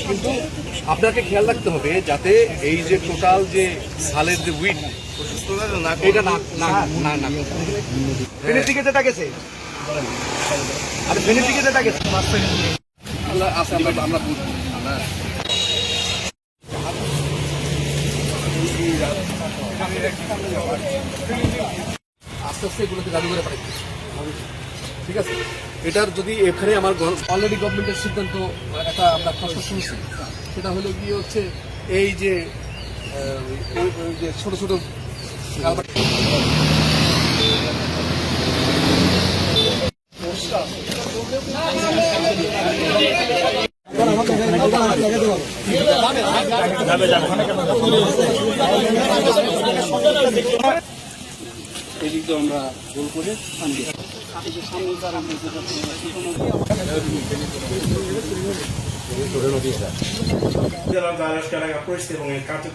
কিন্তু আপনাকে খেয়াল রাখতে হবে যাতে এই যে টোটাল যে সালের যে উইড এটা না না না না। ফেনের দিকে যেটা গেছে আর ফেনের দিকে যেটা গেছে আমরা আছে, আমরা আমরা বুঝব আস্তে আস্তে এগুলোকে জাদু করে পাঠাই। ঠিক আছে? এটার যদি এখানে আমার অলরেডি গভর্নমেন্টের সিদ্ধান্ত, একটা আমরা প্রশ্ন শুনছি, সেটা হলো গিয়ে হচ্ছে এই যে ছোট ছোট এদিকে আমরা গোল করে আনবি Zara, che era questo con il cazzo